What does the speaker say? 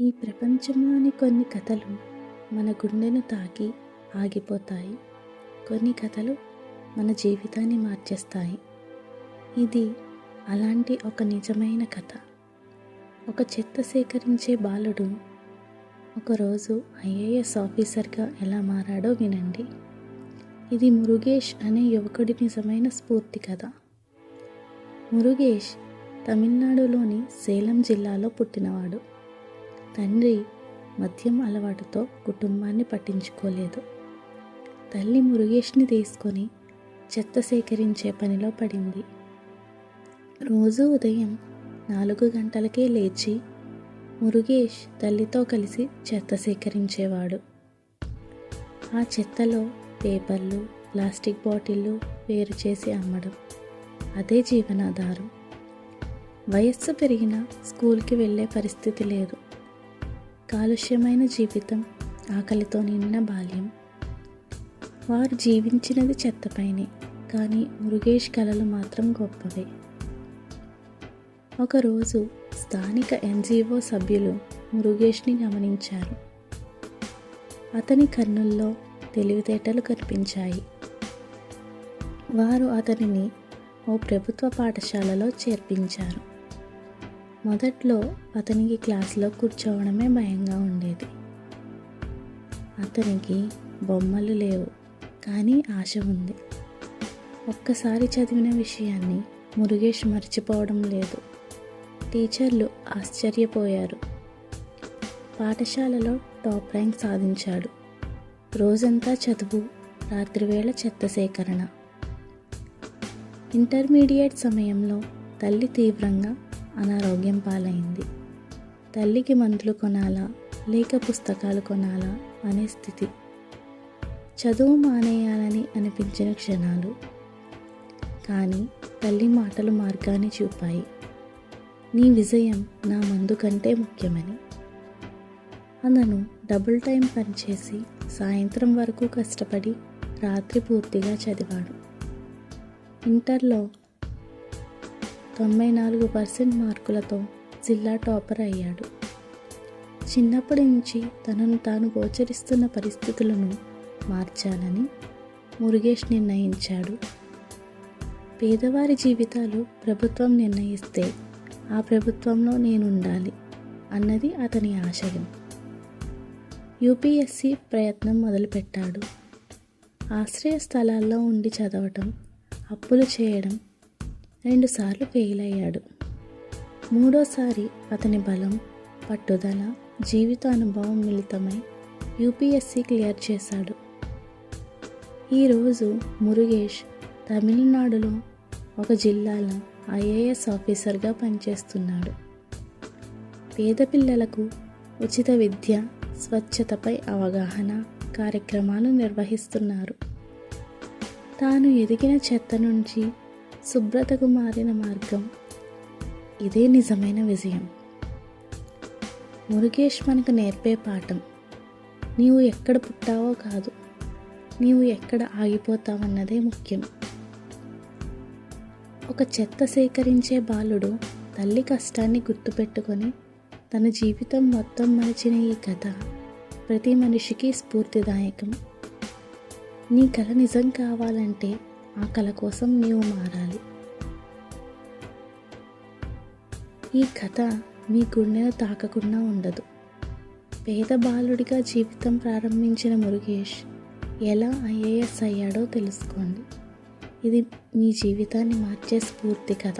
ఈ ప్రపంచంలోని కొన్ని కథలు మన గుండెను తాకి ఆగిపోతాయి. కొన్ని కథలు మన జీవితాన్ని మార్చేస్తాయి. ఇది అలాంటి ఒక నిజమైన కథ. ఒక చెత్త సేకరించే బాలుడు ఒకరోజు ఐఏఎస్ ఆఫీసర్గా ఎలా మారాడో వినండి. ఇది మురుగేష్ అనే యువకుడి నిజమైన స్ఫూర్తి కథ. మురుగేష్ తమిళనాడులోని సేలం జిల్లాలో పుట్టినవాడు. తండ్రి మద్యం అలవాటుతో కుటుంబాన్ని పట్టించుకోలేదు. తల్లి మురుగేష్ని తీసుకొని చెత్త సేకరించే పనిలో పడింది. రోజు ఉదయం నాలుగు గంటలకే లేచి మురుగేష్ తల్లితో కలిసి చెత్త సేకరించేవాడు. ఆ చెత్తలో పేపర్లు ప్లాస్టిక్ బాటిళ్ళు వేరు చేసి అమ్మడం అదే జీవనాధారం. వయస్సు పెరిగినా స్కూల్కి వెళ్ళే పరిస్థితి లేదు. కాలుష్యమైన జీవితం ఆకలితో నిండిన బాల్యం. వారు జీవించినది చెత్తపైనే కానీ మురుగేష్ కళలు మాత్రం గొప్పవే. ఒకరోజు స్థానిక ఎన్జిఓ సభ్యులు మురుగేష్ని గమనించారు. అతని కన్నుల్లో తెలివితేటలు కనిపించాయి. వారు అతనిని ఓ ప్రభుత్వ పాఠశాలలో చేర్పించారు. మొదట్లో అతనికి క్లాసులో కూర్చోవడమే భయంగా ఉండేది. అతనికి బొమ్మలు లేవు కానీ ఆశ ఉంది. ఒక్కసారి చదివిన విషయాన్ని మురుగేష్ మర్చిపోవడం లేదు. టీచర్లు ఆశ్చర్యపోయారు. పాఠశాలలో టాప్ ర్యాంక్ సాధించాడు. రోజంతా చదువు రాత్రివేళ చెత్త సేకరణ. ఇంటర్మీడియట్ సమయంలో తల్లి తీవ్రంగా అనారోగ్యం పాలైంది. తల్లికి మందులు కొనాలా లేక పుస్తకాలు కొనాలా అనే స్థితి. చదువు మానేయాలని అనిపించిన క్షణాలు. కానీ తల్లి మాటలు మార్గాన్ని చూపాయి. నీ విజయం నా మందు కంటే ముఖ్యమని. అతను డబుల్ టైం పనిచేసి సాయంత్రం వరకు కష్టపడి రాత్రి పూర్తిగా చదివాడు. ఇంటర్లో తొంభై నాలుగు పర్సెంట్ మార్కులతో జిల్లా టాపర్ అయ్యాడు. చిన్నప్పటి నుంచి తనను తాను గోచరిస్తున్న పరిస్థితులను మార్చాలని మురుగేష్ నిర్ణయించాడు. పేదవారి జీవితాలు ప్రభుత్వం నిర్ణయిస్తే ఆ ప్రభుత్వంలో నేను ఉండాలి అన్నది అతని ఆశయం. యూపీఎస్సి ప్రయత్నం మొదలుపెట్టాడు. ఆశ్రయ స్థలాల్లో ఉండి చదవటం అప్పులు చేయడం రెండుసార్లు ఫెయిల్ అయ్యాడు. మూడోసారి అతని బలం పట్టుదల జీవిత అనుభవం మిళితమై యూపీఎస్సీ క్లియర్ చేశాడు. ఈరోజు మురుగేష్ తమిళనాడులో ఒక జిల్లాలో ఐఏఎస్ ఆఫీసర్గా పనిచేస్తున్నాడు. పేద పిల్లలకు ఉచిత విద్య స్వచ్ఛతపై అవగాహన కార్యక్రమాలు నిర్వహిస్తున్నారు. తాను ఎదిగిన చెత్త నుంచి శుభ్రతకు మారిన మార్గం. ఇదే నిజమైన విజయం. మురుగేష్ మనకు నేర్పే పాఠం. నీవు ఎక్కడ పుట్టావో కాదు. నీవు ఎక్కడ ఆగిపోతావన్నదే ముఖ్యం. ఒక చెత్త సేకరించే బాలుడు తల్లి కష్టాన్ని గుర్తుపెట్టుకొని తన జీవితం మొత్తం మలిచిన ఈ కథ ప్రతి మనిషికి స్ఫూర్తిదాయకం. నీ కళ నిజం కావాలంటే ఆ కళ కోసం నీవు మారాలి. ఈ కథ మీ గుండెను తాకకుండా ఉండదు. పేద బాలుడిగా జీవితం ప్రారంభించిన మురుగేష్ ఎలా ఐఏఎస్ అయ్యాడో తెలుసుకోండి. ఇది మీ జీవితాన్ని మార్చే స్ఫూర్తి కథ.